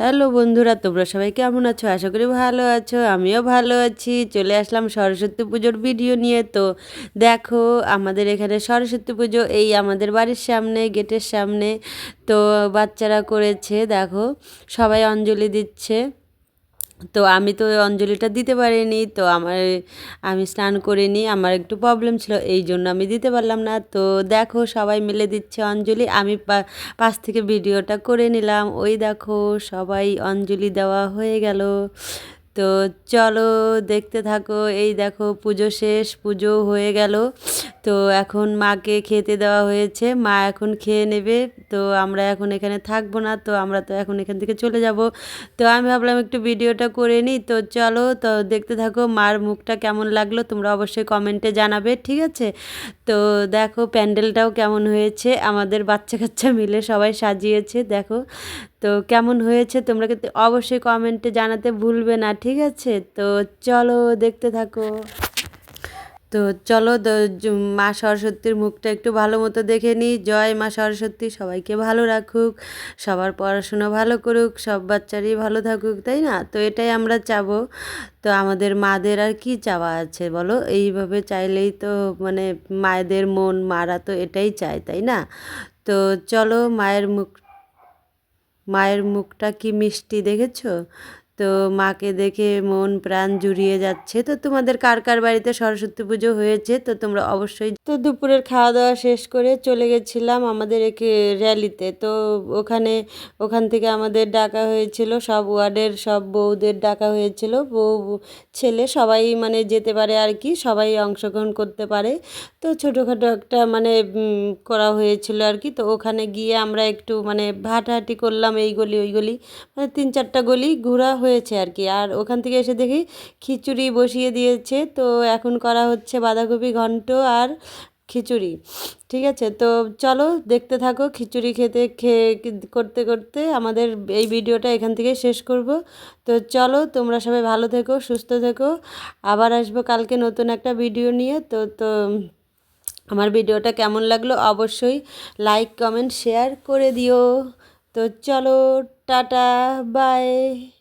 Hello বন্ধুরা, তোমরা সবাই কেমন আছো? আশা করি ভালো আছো, আমিও ভালো আছি। চলে আসলাম সরস্বতী পুজোর ভিডিও নিয়ে। তো দেখো, আমাদের এখানে সরস্বতী পুজো এই আমাদের বাড়ির সামনে, গেটের সামনে। তো বাচ্চারা করেছে, দেখো, সবাই অঞ্জলি দিচ্ছে। তো আমি তো অঞ্জলিটা দিতে পারিনি, তো আমার, আমি স্নান করিনি আমার একটু প্রবলেম ছিল, এই জন্য আমি দিতে পারলাম না। তো দেখো সবাই মিলে দিচ্ছে অঞ্জলি, আমি পাশ থেকে ভিডিওটা করে নিলাম। ওই দেখো সবাই অঞ্জলি দেওয়া হয়ে গেল। তো চলো দেখতে থাকো, এই দেখো পুজো শেষ, পুজো হয়ে গেল। তো এখন মাকে খেতে দেওয়া হয়েছে, মা এখন খেয়ে নেবে, তো আমরা এখন এখানে থাকব না, তো আমরা তো এখন এখান থেকে চলে যাব। তো আমি ভাবলাম একটু ভিডিওটা করে নিই তো চলো, তো দেখতে থাকো মার মুখটা কেমন লাগল, তোমরা অবশ্যই কমেন্টে জানাবে, ঠিক আছে? তো দেখো প্যান্ডেলটাও কেমন হয়েছে, আমাদের বাচ্চা কাচ্চা মিলে সবাই সাজিয়েছে, দেখো। তো কেমন হয়েছে তোমরা কিন্তু অবশ্যই কমেন্টে জানাতে ভুলবে না, ঠিক আছে? তো চলো দেখতে থাকো। তো চলো মা সরস্বতীর মুখটা একটু ভালো মতো দেখে নিই। জয় মা সরস্বতী, সবাইকে ভালো রাখুক, সবার পড়াশোনা ভালো করুক, সব বাচ্চারই ভালো থাকুক, তাই না? তো এটাই আমরা চাবো। তো আমাদের মাদের আর কি চাওয়া আছে বলো? এইভাবে চাইলেই তো মানে মায়েদের মন, মারা তো এটাই চায়, তাই না? তো চলো মায়ের মুখ, মায়ের মুখটা কি মিষ্টি দেখেছ? তো মাকে দেখে মন প্রাণ জুড়িয়ে যাচ্ছে। তো তোমাদের কার কার বাড়িতে সরস্বতী পুজো হয়েছে? তো তোমরা অবশ্যই তো দুপুরের খাওয়া দাওয়া শেষ করে চলে গেছিলাম আমাদের একে র্যালিতে। তো ওখানে, ওখান থেকে আমাদের ডাকা হয়েছিল, সব ওয়ার্ডের সব বউদের ডাকা হয়েছিল। বউ, ছেলে সবাই মানে যেতে পারে আর কি, সবাই অংশগ্রহণ করতে পারে। তো ছোটোখাটো একটা মানে করা হয়েছিল আর কি। তো ওখানে গিয়ে আমরা একটু মানে হাঁটাহাঁটি করলাম, এই গলি, ওই গলি। মানে তিন চারটা গলি ঘোরা হয়েছে আর কি। আর ওখান থেকে এসে দেখি খিচুড়ি বসিয়ে দিয়েছে। তো এখন করা হচ্ছে বাঁধাকপি ঘন্ট আর খিচুড়ি। ঠিক আছে? তো চলো দেখতে থাকো খিচুড়ি খেতে, খেয়ে করতে করতে। আমাদের এই ভিডিওটা এখান থেকে শেষ করব। তো চলো তোমরা সবাই ভালো থেকো, সুস্থ থেকো। আবার আসব কালকে নতুন একটা ভিডিও নিয়ে। তো তো আমার ভিডিওটা কেমন লাগল অবশ্যই লাইক, কমেন্ট, শেয়ার করে দিও। তো চলো টাটা, বাই।